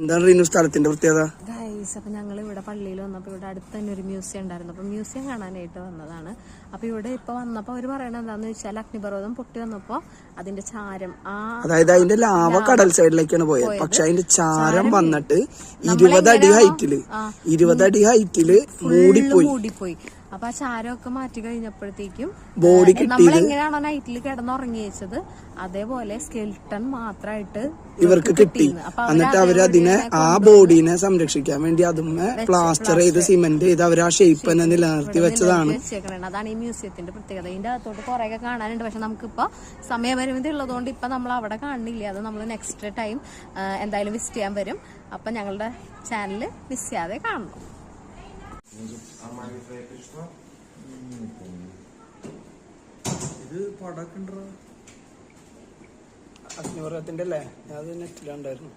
എന്താണ് റീനു സ്ഥലത്തിന്റെ പ്രത്യേകത? ഗൈസ് അപ്പൊ ഞങ്ങൾ ഇവിടെ പള്ളിയിൽ വന്നപ്പോൾ ഇവിടെ അടുത്ത് തന്നെ ഒരു മ്യൂസിയം ഉണ്ടായിരുന്നു. അപ്പൊ മ്യൂസിയം കാണാനായിട്ട് വന്നതാണ്. അപ്പൊ ഇവിടെ ഇപ്പൊ വന്നപ്പോ അവർ പറയണത് എന്താന്ന് വെച്ചാൽ അഗ്നിപർവതം പൊട്ടി വന്നപ്പോ അതിന്റെ ചാരം ആ അതായത് അതിന്റെ ലാവ കടൽ സൈഡിലേക്കാണ് പോയത്. പക്ഷെ അതിന്റെ ചാരം വന്നിട്ട് ഇരുപത് അടി ഹൈറ്റിൽ ഇരുപത് അടി ഹൈറ്റിൽ മൂടിപ്പോയി. മൂടിപ്പോയി. അപ്പൊ ആ ചാരമൊക്കെ മാറ്റി കഴിഞ്ഞപ്പോഴത്തേക്കും ബോഡി നമ്മൾ എങ്ങനെയാണോ നൈറ്റിൽ വെച്ചത് അതേപോലെ സ്കെൽട്ടൺ മാത്രമായിട്ട് ഇവർക്ക് കിട്ടി. എന്നിട്ട് അവരതിനെ അതിനെ ആ ബോഡീനെ സംരക്ഷിക്കാൻ വേണ്ടി അതും പ്ലാസ്റ്റർ ചെയ്ത് സിമെന്റ് ചെയ്ത് അവർ ആ ഷേപ്പ് തന്നെ നിലനിർത്തി വെച്ചതാണ്. അതാണ് ഈ മ്യൂസിയത്തിന്റെ പ്രത്യേകത. ഇതിന്റെ അകത്തോട്ട് കുറെ ഒക്കെ കാണാനുണ്ട്. പക്ഷെ നമുക്കിപ്പോ സമയപരിമിതി ഉള്ളതുകൊണ്ട് ഇപ്പൊ നമ്മൾ അവിടെ കാണുന്നില്ല. അത് നമ്മൾ നെക്സ്റ്റ് ടൈം എന്തായാലും വിസിറ്റ് ചെയ്യാൻ വരും. അപ്പൊ ഞങ്ങളുടെ ചാനൽ മിസ് ചെയ്യാതെ കാണണം. അഗ്നിപർവത്തിന്റെ അല്ലേ അത് നെറ്റിലുണ്ടായിരുന്നു